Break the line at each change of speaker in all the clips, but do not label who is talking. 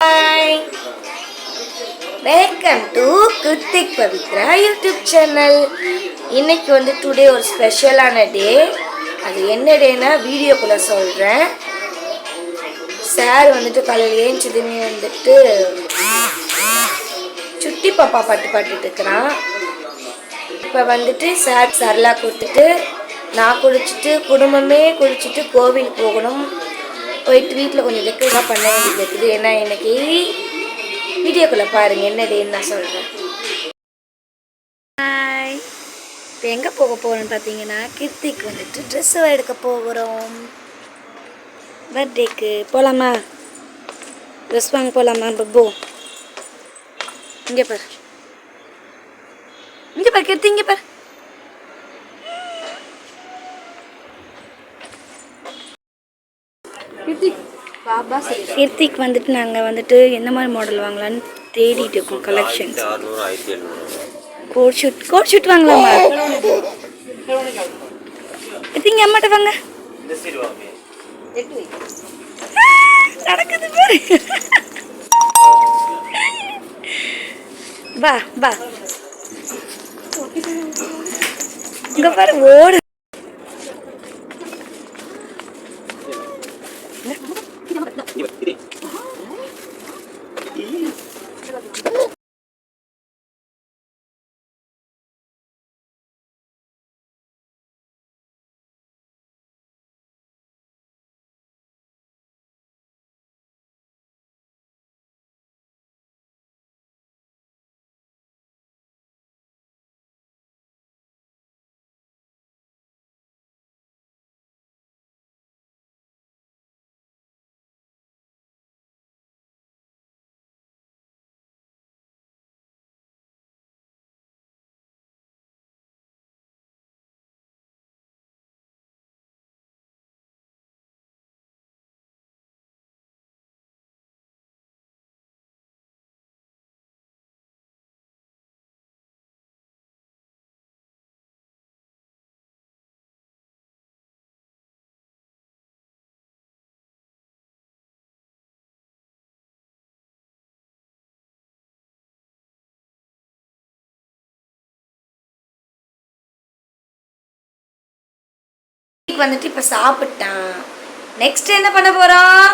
Hi welcome to Kiruthik Pavithra YouTube channel இன்னைக்கு வந்து today ஒரு ஸ்பெஷலான டே அது என்ன டேனா வீடியோக்குள்ளே சொல்கிறேன் சார் வந்துட்டு காலையில் ஏஞ்சதுமே வந்துட்டு சுட்டி பாப்பா பாட்டு பாட்டுட்டு இருக்கிறான். இப்போ வந்துட்டு சார் சரலா கொடுத்துட்டு நான் குளிச்சுட்டு குடும்பமே குளிச்சுட்டு கோவில் போகணும். போயிட்டு வீட்டில் கொஞ்சம் டெக்கரேட்டாக பண்ண வேண்டியது இருக்குது. ஏன்னா இன்னைக்கு வீடியோக்குள்ளே பாருங்கள் என்னதுன்னு நான் சொல்கிறேன் ஹாய் இப்போ எங்கே போக போகிறோம்னு பார்த்தீங்கன்னா கிருத்திக்கு வந்துட்டு ட்ரெஸ் எடுக்க போகிறோம். பர்த்டேக்கு போகலாமா ட்ரெஸ் வாங்க போகலாமா பப்போ? இங்கே பாரு. இங்கே பாரு கிருத்தி இங்கே பாரு. கீர்த்திக் வந்துட்டு நாங்கள் வந்துட்டு எந்த மாதிரி மாடல் வாங்கலாம்னு தேடிட்டு இருக்கோம்
collections
coat suit coat suit வாங்கலாமா? கீர்த்திங்க அம்மாட்ட வாங்க. நடக்குது பாரு. வா வா. இங்கே பாரு ஓடு. வந்துட்டு இப்போ சாப்பிட்டான். நெக்ஸ்ட் என்ன பண்ண போகிறோம்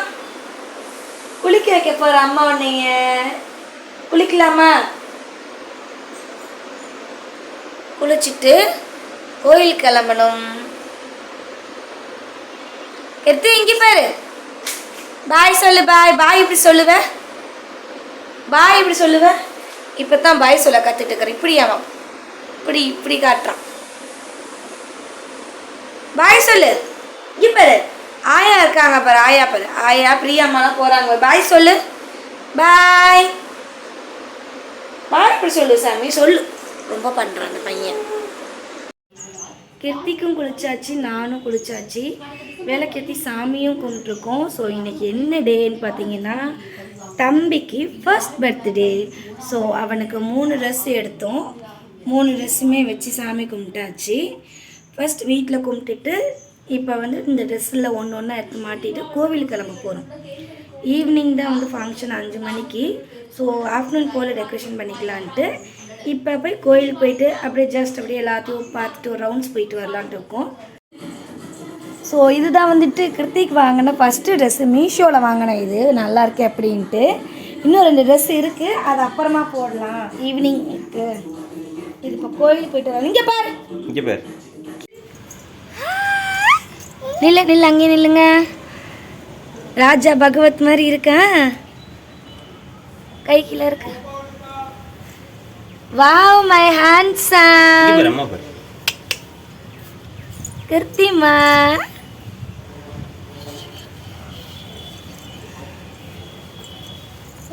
குளிக்க வைக்க போகிற அம்மா உன்னைய. குளிக்கலாமா? குளிச்சுட்டு கோயில் கிளம்பணும். எடுத்து இங்கே பாரு. பாய் சொல்லு பாய். பாய் இப்படி சொல்லுவ? பாய் இப்படி சொல்லுவ? இப்போ தான் பாய் சொல்ல கற்றுட்டு இருக்கிற. இப்படி அவன். இப்படி இப்படி காட்டுறான். பாய் சொல்லு. இப்பரு ஆயா இருக்காங்க பாரு ஆயா பாரு. ஆயா பிரியாம்மாலாம் போகிறாங்க பாய் சொல்லு. பாய். பாய் இப்படி சொல்லு சாமி? சொல்லு. ரொம்ப பண்றான் அந்த பையன். கிருத்திக்கும் குளிச்சாச்சு நானும் குளிச்சாச்சு. விளக்கேற்றி சாமியும் கும்பிட்ருக்கோம் ஸோ இன்றைக்கி என்ன டேன்னு பார்த்தீங்கன்னா தம்பிக்கு ஃபர்ஸ்ட் பர்த்டே ஸோ அவனுக்கு மூணு ட்ரெஸ் எடுத்தோம். மூணு ட்ரெஸ்ஸுமே வச்சு சாமி கும்பிட்டாச்சு. ஃபஸ்ட் வீட்டில் கும்பிட்டுட்டு இப்போ வந்து இந்த ட்ரெஸ்ஸில் ஒன்று ஒன்றா எடுத்து மாட்டிட்டு கோவில் கிளம்ப போகிறோம் ஈவினிங் தான் வந்து ஃபங்க்ஷன் அஞ்சு மணிக்கு. ஸோ ஆஃப்டர்நூன் போல் டெக்கரேஷன் பண்ணிக்கலான்ட்டு இப்போ போய் கோயிலுக்கு போயிட்டு அப்படியே ஜஸ்ட் அப்படியே எல்லாத்தையும் பார்த்துட்டு ஒரு ரவுண்ட்ஸ் போயிட்டு வரலான்ட்டு இருக்கோம். ஸோ இதுதான் வந்துட்டு கிருத்திக் வாங்கின ஃபஸ்ட்டு ட்ரெஸ்ஸு மீஷோவில் வாங்கின இது. நல்லா இருக்கு அப்படின்ட்டு. இன்னும் ரெண்டு ட்ரெஸ் இருக்குது அது அப்புறமா போடலாம். ஈவினிங் இருக்குது இது இப்போ கோயிலுக்கு போயிட்டு வரலாம். இங்கே பாரு.
இங்கே பாரு.
நில்ல நில்ல அங்கே நில்லுங்க. ராஜா பகவத் மாதிரி இருக்கா? கை கீழே இருக்கு.
Wow my handsome.
கிருத்திமா.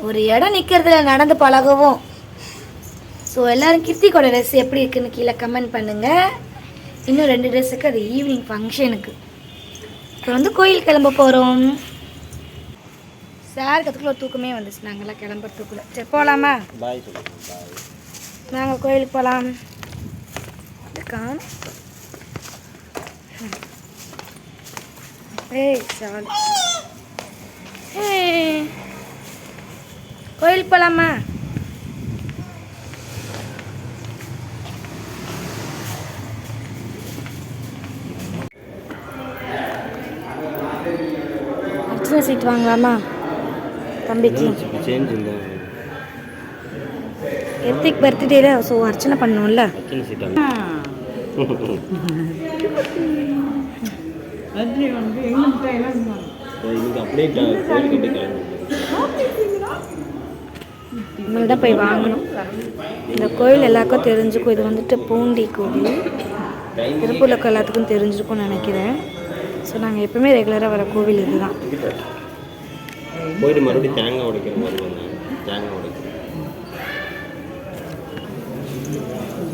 ஒரு இடம் நிற்கிறதுல நடந்து பழகவும். ஸோ எல்லாரும் கிருத்திக்கோட ட்ரெஸ் எப்படி இருக்குன்னு கீழே கமெண்ட் பண்ணுங்க. இன்னும் ரெண்டு ட்ரெஸ்ஸுக்கு அது ஈவினிங் ஃபங்க்ஷனுக்கு இப்போ வந்து கோயில் கிளம்ப போகிறோம் சார் கற்றுக்குள்ள தூக்கமே வந்துச்சு. நாங்களாம் கிளம்புறதுக்குள்ள. சரி போகலாமா
பாய்
நாங்கள் கோயிலுக்கு போகலாம் காணும் ஏய் சால் ஏய். கோயில் போகலாமா சீட் வாங்கலாமா? தம்பிக்கு.
சேஞ்ச் இந்த
எத்திக் பர்த்டேல ஸோ அர்ச்சனை பண்ணோம்ல.
அச்சனை சீட்டாங்க இன்னைக்கு அப்படியே க- கோயிலுக்கு அப்படியே கிளம்பி
இனிமேல் தான் போய் வாங்கணும். இந்த கோயில் எல்லாருக்கும் தெரிஞ்சுக்கும். இது வந்துட்டு பூண்டி கோவில். திருப்பூரில் எல்லாத்துக்கும் தெரிஞ்சிருக்கும்னு நினைக்கிறேன். ஸோ நாங்கள் எப்பவுமே ரெகுலராக வர கோவில் இதுதான்.
போயிட்டு மறுபடியும் தேங்காய் உடைக்கிற மாதிரி தேங்காய் உடைக்கிறேன்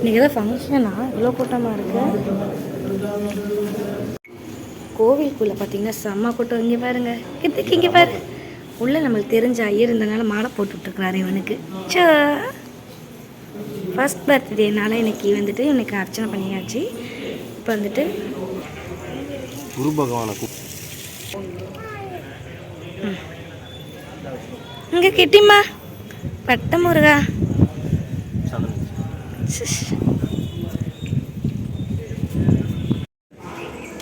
இன்றைக்கி தான் ஃபங்க்ஷனா இவ்வளோ கூட்டமாக இருக்கு. கோவிலுக்குள்ளே பார்த்தீங்கன்னா செம்ம கூட்டம். இங்கே பாருங்க. கித்துக்கு இங்கே பாரு. உள்ளே நம்மளுக்கு தெரிஞ்ச ஐயர் இருந்தனால மாலை போட்டுட்ருக்குறாரு இவனுக்கு. சோ ஃபஸ்ட் பர்த்டேனால இன்னைக்கு வந்துட்டு இன்னைக்கு அர்ச்சனை பண்ணியாச்சு. இப்போ வந்துட்டு
குரு பகவானை
இங்கே கிட்டிம்மா. பட்ட முருகா.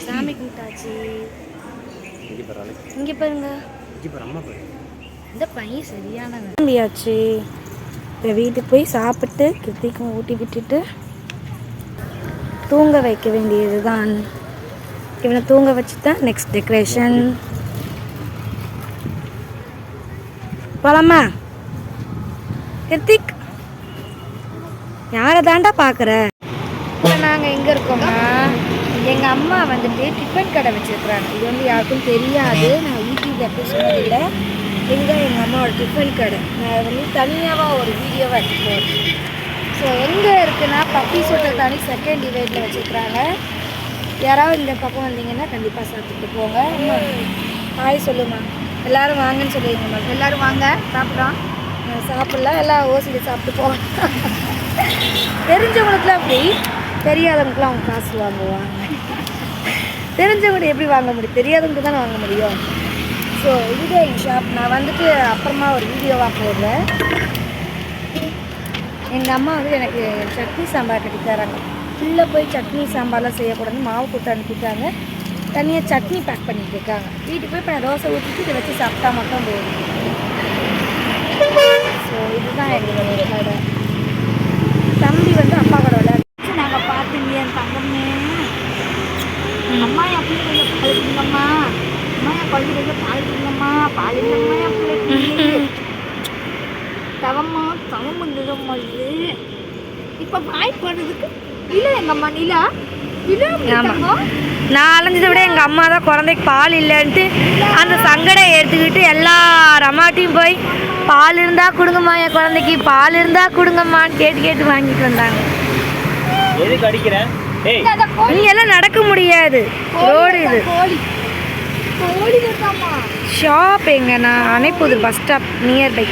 சாமி கும்பிட்டாச்சு.
இங்கே
பாருங்க.
இங்கே பாரு அம்மா பாரு.
இந்த பையன் சரியானவன் கிளம்பியாச்சு இப்போ வீட்டுக்கு போய் சாப்பிட்டு கிருத்திக்கும் ஊட்டி விட்டுட்டு தூங்க வைக்க வேண்டியது தான் இவனை தூங்க வச்சு தான் நெக்ஸ்ட் டெக்கரேஷன் போலாமா? கிருத்திக் யாரை தாண்டா பார்க்குற? இப்போ நாங்கள் எங்கே இருக்கோம்னா எங்கள் அம்மா வந்துட்டு டிஃபன் கடை வச்சுருக்குறாங்க. இது வந்து யாருக்கும் தெரியாது. நான் யூடியூப் எப்படி சொன்னதில்லை எங்கே எங்கள் அம்மாவோட டிஃபன் கடை. நான் வந்து தனியாக ஒரு வீடியோவாக எடுத்துக்கிறேன் ஸோ எங்கே இருக்குன்னா பப்பி சொட்டை தாண்டி செகண்ட் டிவைடில் வச்சுருக்குறாங்க. யாராவது இந்த பக்கம் வந்தீங்கன்னா கண்டிப்பாக சாப்பிட்டு போங்க. ஹாய் சொல்லுமா. எல்லோரும் வாங்கன்னு சொல்லுவீங்கம்மா எல்லோரும் வாங்க சாப்பிட்றோம் சாப்பிட்லாம் எல்லாம் ஓசியில் சாப்பிட்டு போவோம் தெரிஞ்சவங்களுக்குலாம் அப்படி தெரியாதவங்களுக்குலாம் அவங்க காசு வாங்குவாங்க. தெரிஞ்சவங்க எப்படி வாங்க முடியும்? தெரியாதவங்க தானே வாங்க முடியும். ஸோ இதுதான் எங்கள் ஷாப் நான் வந்துட்டு அப்புறமா ஒரு வீடியோவாக போடுறேன். எங்கள் அம்மா வந்து எனக்கு சட்னி சாம்பார் கட்டி தராங்க உள்ளே போய் சட்னி சாம்பார்லாம் செய்யக்கூடாதுன்னு மாவு கொடுத்து அனுப்பிட்டாங்க. தனியாக சட்னி பேக் பண்ணிட்டு இருக்காங்க. வீட்டுக்கு போய் இப்போ நான் தோசை ஊற்றிட்டு இதை வச்சு சாப்பிட்டா மட்டும் போதும். ஸோ இதுதான் எங்களோட கடை தம்பி வந்து அப்பா கடை விளையாடு நாங்கள் பார்த்தீங்க என் அம்மா என் பிள்ளை கொஞ்சம் பால் கொடுங்கம்மா. அம்மா என் குழந்தை கொஞ்சம் பால் கொடுங்கம்மா. பால் இல்லைம்மா என் பிள்ளைக்கு. தவம்மா தவம் வந்ததம்மா இது. இப்போ வாய் போடுறதுக்கு இல்லை எங்கம்மா நிலா? ஆமாம் நான் அலைஞ்சதை விட எங்கள் அம்மா தான் குழந்தைக்கு பால் இல்லைன்ட்டு அந்த சங்கடை எடுத்துக்கிட்டு எல்லா அம்மாட்டையும் போய் பால் இருந்தால் கொடுங்கம்மா என் குழந்தைக்கு பால் இருந்தால் கொடுங்கம்மான்னு கேட்டு கேட்டு வாங்கிட்டு வந்தாங்க. இங்கெல்லாம் நடக்க முடியாது. ரோடு இது. ஷாப் எங்கன்னா அணைப்புது பஸ் ஸ்டாப் நியர்பை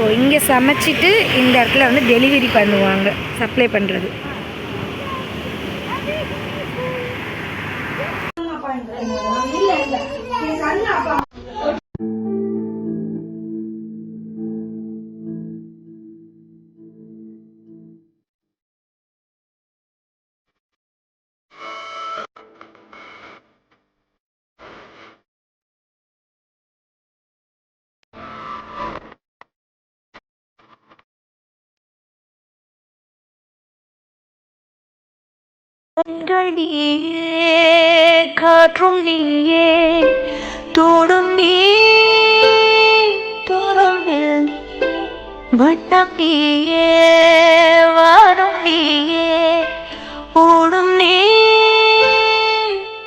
ஸோ இங்கே சமைச்சிட்டு இந்த இடத்துல வந்து டெலிவரி பண்ணுவாங்க. சப்ளை பண்ணுறது
கண்கள் நீயே காற்றும் நீயே தோடும் நீ. தோறும் வட்டம் நீயே வாடும் நீயே ஓடும் நீ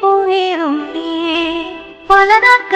உயிரும் நீ பல நாள்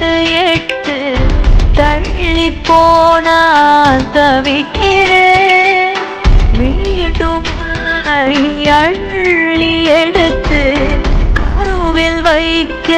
இரண்டு எட்டு தள்ளி போனால் தவிக்கிறேன் மீண்டும் அள்ளி எடுத்து கருவில் வைக்க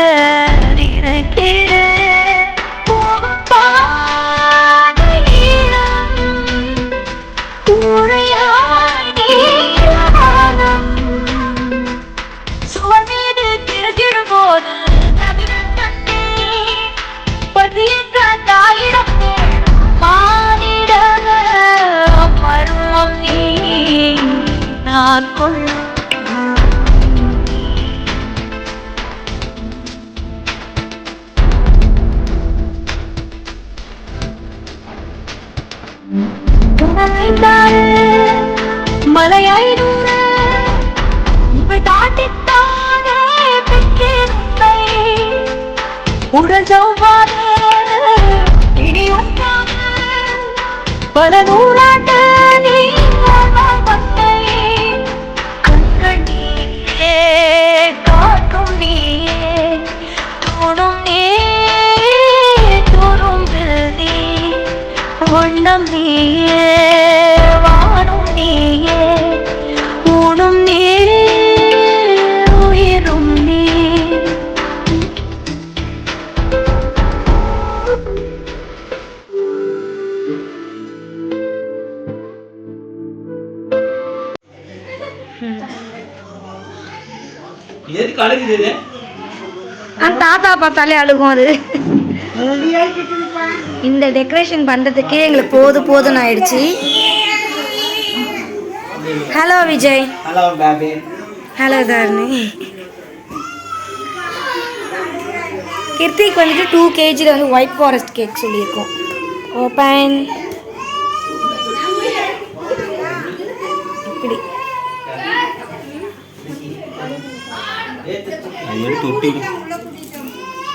ஊனும் நீயே உயிரும் நீ.
எதுக்கு அழுகுது இது?
அந்த தாத்தா பார்த்தாலே அழுகும் அது. இந்த டெக்கரேஷன் பண்ணுறதுக்கே எங்களுக்கு போது போதும்னு ஆயிடுச்சு. Hello Vijay
hello baby
hello Dharani Kiruthik வந்துட்டு டூ கேஜியில் வந்து ஒயிட் ஃபாரஸ்ட் கேக் சொல்லியிருக்கோம். ஓப்பன் இப்படி.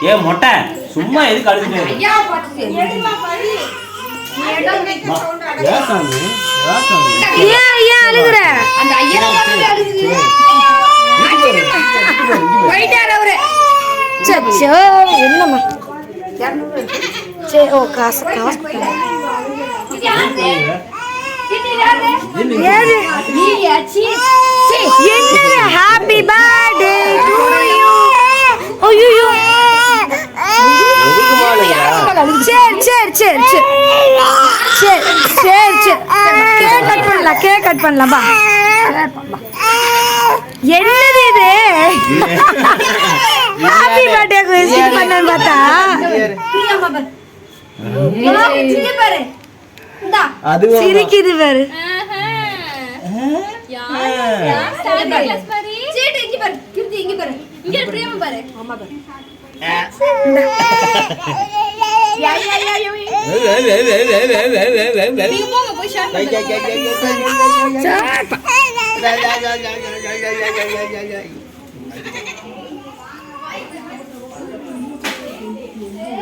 ஏ மொட்டை. சும்மா எதுக்கு அழுதுட்டு? ஏன்? ஏன் சாமி?
ஏன் ஏன் அழுகுற சச்சோ என்னம்மா சரி ஓ காசு? என்ன ஹாப்பி பர்த்டே டு யூ ஐயோ
அழுகுற?
சரி சரி சரி சரி சரி. சரி சரி கேக் கட் பண்ணலாம் கேக் கட் பண்ணலாம் பா என்னது இது? ஹாப்பி பர்த்டே விஷ் பண்ணேன்னு பார்த்தா?
அதுவா?
சிரிக்குது பாரு.
இங்க பிரியமா பாரு. நீங்க போங்க போய் ஷேர் பண்ணுங்க
சாப்பா.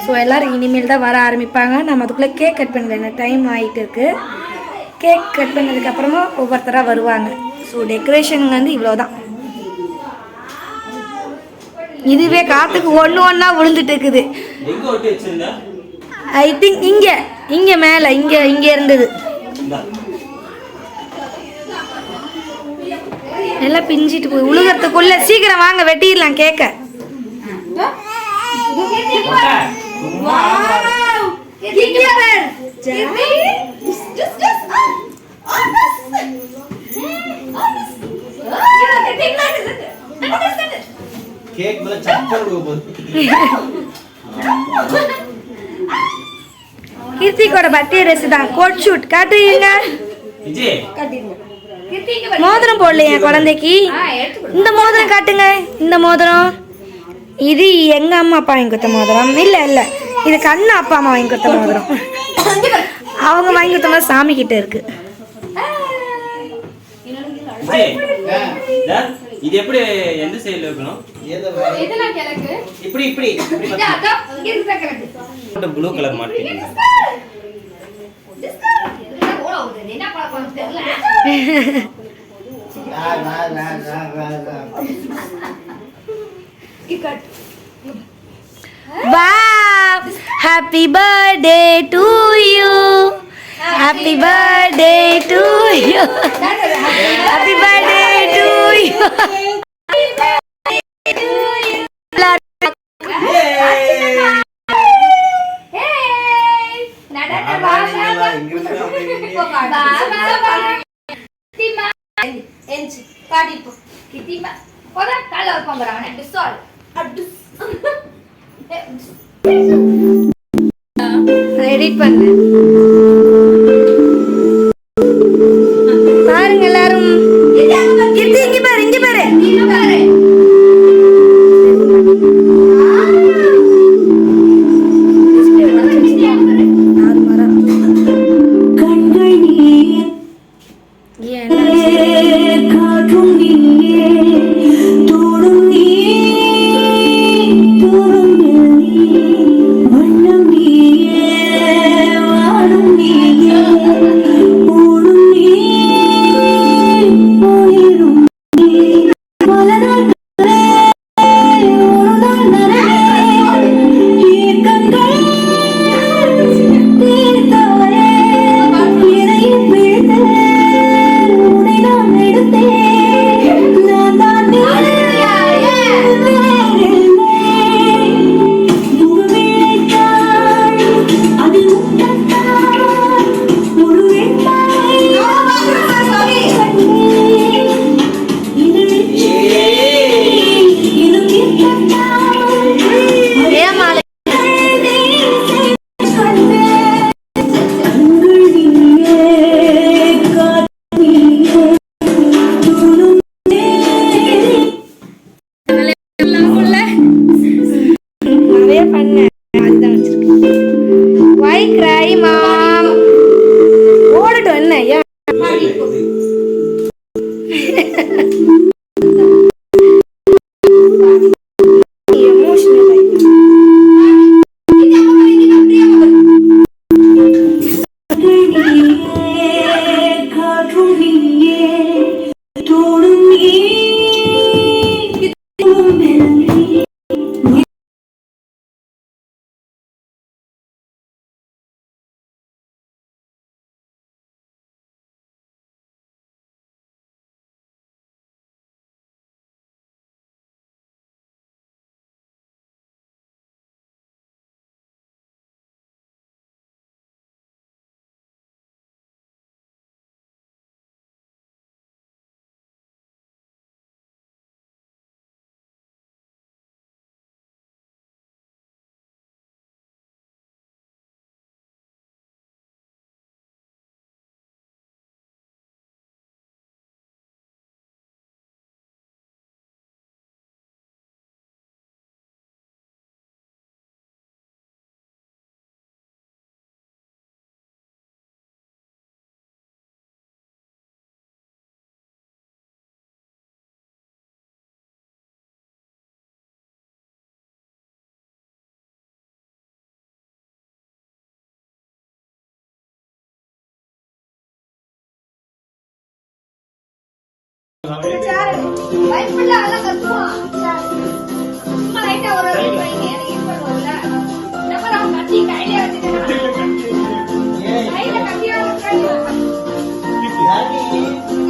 ஸோ எல்லாரும் இனிமேல் தான் வர ஆரம்பிப்பாங்க. நம்ம அதுக்குள்ளே கேக் கட் பண்ணல டைம் ஆகிட்டு இருக்கு. கேக் கட் பண்ணதுக்கப்புறமா ஒவ்வொருத்தராக வருவாங்க. ஸோ டெக்கரேஷன் வந்து இவ்வளோ தான் இதுவே காற்றுக்கு ஒன்று ஒன்றா விழுந்துட்டு இருக்குது ஐ திங்க் இங்கே இங்கே மேலே இங்கே இங்கே இருந்தது. எல்லாம் பிஞ்சிட்டு போய் உழுகிறதுக்குள்ள சீக்கிரம் வாங்க வெட்டிடலாம் கேக்க.
கேக் மேல கொடுக்க போகுது.
கிருத்திகோட பர்த்டே ட்ரெஸ் தான். Coat suit. காட்டுவீங்க
விஜய்.
மோதிரம் போடலையா குழந்தைக்கு. இந்த மோதிரம் காட்டுங்க. இந்த மோதிரம். இது எங்க அம்மா அப்பா வாங்கி கொடுத்த மோதிரம். இல்ல இல்ல. இது கண்ணு அப்பா அம்மா வாங்கி கொடுத்த மோதிரம். அவங்க வாங்கி கொடுத்த மாதிரி சாமி கிட்ட இருக்கு.
இதா, எப்படி எந்த சைடுல வைக்கணும்
எதுனா கிழக்கு
இப்படி இப்படி blue colour மாட்டிக்கிங்க
Wow! Happy birthday to you. Happy birthday to you. Happy birthday to you.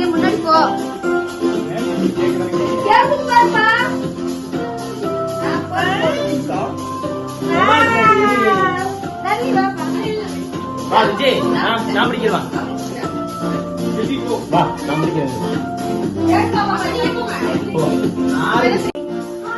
முன்னாடி போ கேக்குது பாருப்பா
வா நான் பிடிக்கிறேன் வா. நான் பிடிக்கிறேன்
கேக்குதா, வாப்பா, நீங்க போங்க. சூப்பரா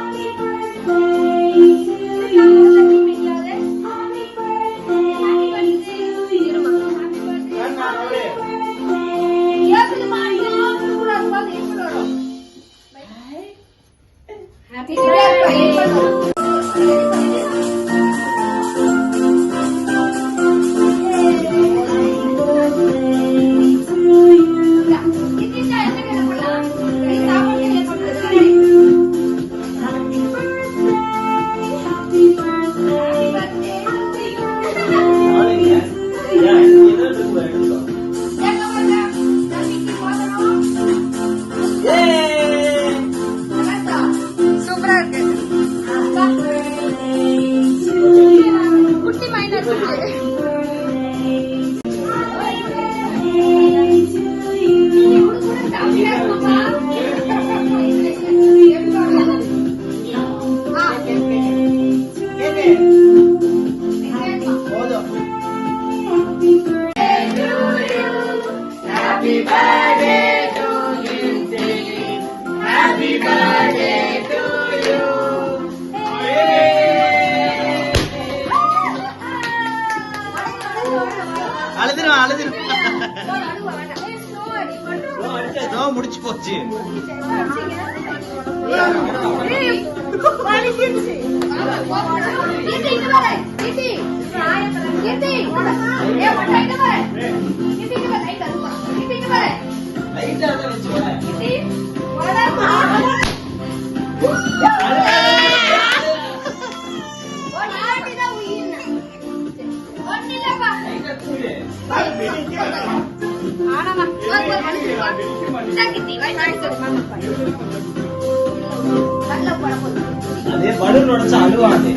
அதே பலூன் உடைச்சு அழுவாது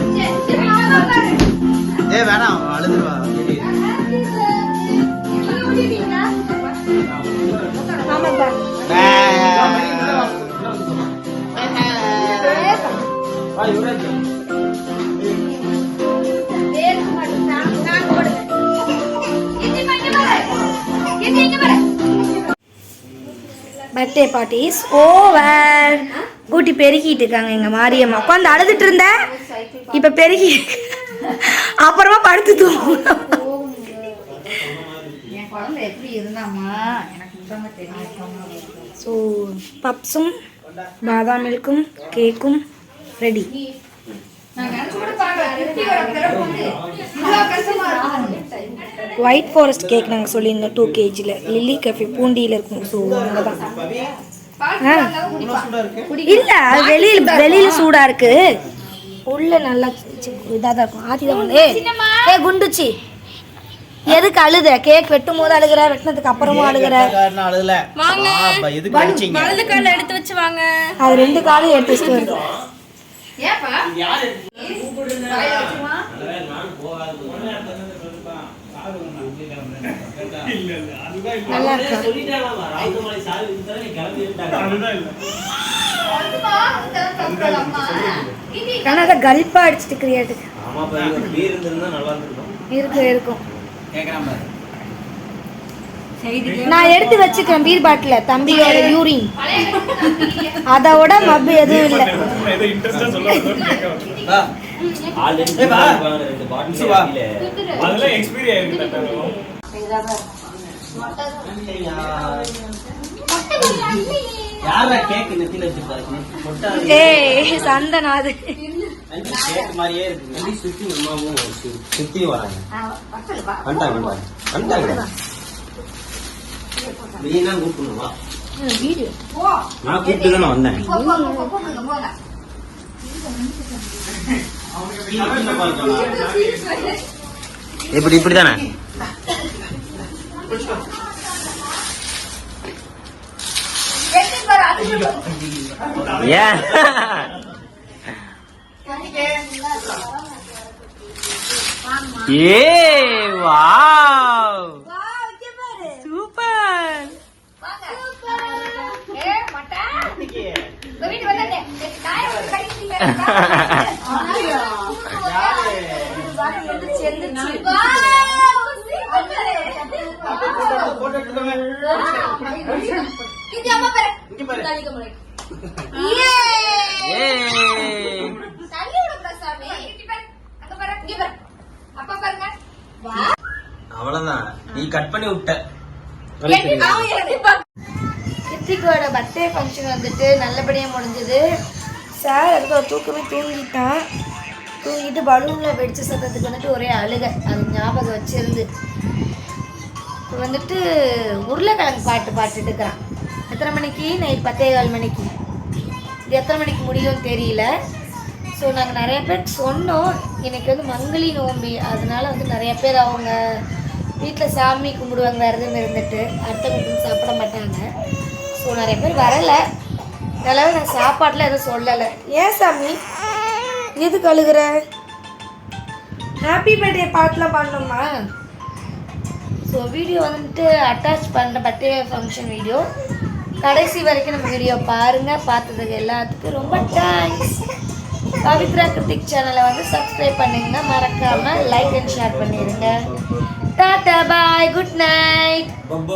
ஏ வேணாம் அவன் அழுதுருவா.
பர்த்டே பார்ட்டிஸ் ஓவர் கூட்டி பெருக்கிட்டு இருக்காங்க எங்க மாரியம்மா. உட்காந்து அழுதுட்டு இருந்த? இப்ப பெருகி அப்புறமா படுத்து
தாங்க
ஸோ பப்ஸும் பாதாம் மில்க்கும் கேக்கும் ரெடி ஒயிட் ஃபாரஸ்ட் கேக் நாங்கள் சொல்லியிருந்தோம் டூ கேஜியில் லில்லி கஃபே பூண்டியில் இருக்கும். ஸோ அங்கே தான் இல்ல அது வெளியில வெளியில சூடா இருக்கு. உள்ள நல்லா இதாக தான் இருக்கும். ஆதி தான் ஏ ஏ குண்டுச்சி. எதுக்கு அழுத? கேக் வெட்டும் போது அழுகுற வெட்டினதுக்கு அப்புறமும் அழுகுற.
கால எடுத்து வச்சு வாங்க.
அது ரெண்டு காலையும் எடுத்து வச்சுட்டு வருது.
ஏப்பா?
நல்லா ஆனால் அதை கல்ப்பா அடிச்சிட்டு கிரியேட்டுக்கு
ஆமா பாருங்க பீர் இருந்திருந்தா நல்லா இருந்திருக்கும்.
இருக்கும் இருக்கும்.
கேக்குறான் பாரு.
நான் எடுத்து வச்சுக்கிறேன் பீர் பாட்டில் தம்பியோட யூரின் அதோட மப்பு எதுவும் இல்லை.
வா.
ஆல்ரெடி
ஏய், வா.
ரெண்டு பாட்டில்
சரி, வா.
அதெல்லாம் எக்ஸ்பீரி ஆயிருக்கு
யாரா கேக் நெத்தில வச்சிருக்காரு கொட்டா
ஏய் சந்தனாது
கேக் மாதிரியே இருக்கு
நன்றி சுத்தி அம்மாவும் சுத்தி வராங்க வந்துட்டாங்க வந்துட்டாங்க வந்துட்டாங்க நீ தான் கூப்பிடணும் வா
வீடியோ.
நான் கூப்பிட்டு தானே வந்தேன் இப்படி இப்படி தானே
எடுத்து பாரு ஏன் ஏ வாவ்
அவ்வளவுதான். நீ கட் பண்ணி விட்ட.
பர்த்டே ஃபங்க்ஷன் வந்துட்டு நல்லபடியாக முடிஞ்சது. சார் அதுக்கு ஒரு தூக்கமே தூங்கிட்டான். தூங்கிட்டு பலூனில் வெடிச்ச சத்தத்துக்கு வந்துட்டு ஒரே அழுக. அது ஞாபகம் வச்சிருந்து. இப்போ வந்துட்டு உருளைக்கிழங்கு பாட்டு பாட்டுட்டு இருக்கிறான். எத்தனை மணிக்கு? நைட் பத்தே கால் மணிக்கு. இது எத்தனை மணிக்கு முடியும்னு தெரியல. ஸோ நாங்கள் நிறைய பேர் சொன்னோம். இன்றைக்கி வந்து மங்களி நோம்பி. அதனால வந்து நிறைய பேர் அவங்க வீட்டில் சாமி கும்பிடுவாங்க விரதம் இருந்துட்டு அடுத்த வந்து சாப்பிட மாட்டாங்க. ஸோ நிறைய பேர் வரலை. அதனால நான் சாப்பாட்டில் எதுவும் சொல்லலை. ஏன் சாமி? எதுக்கு கழுகுற ஹாப்பி பர்த்டே பாட்டெலாம் பண்ணணுமா ஸோ வீடியோ வந்துட்டு அட்டாச் பண்ணுற பர்த்டே ஃபங்க்ஷன் வீடியோ கடைசி வரைக்கும் நம்ம வீடியோ பாருங்கள் பார்த்ததுக்கு எல்லாத்துக்கும் ரொம்ப தேங்க்ஸ் பவித்ரா கிருத்திக் சேனலை வந்து சப்ஸ்கிரைப் பண்ணிங்கன்னா மறக்காமல் லைக் அண்ட் ஷேர் பண்ணிடுங்க tata bye good night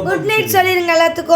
good night சொல்லிடுங்க எல்லாத்துக்கும்.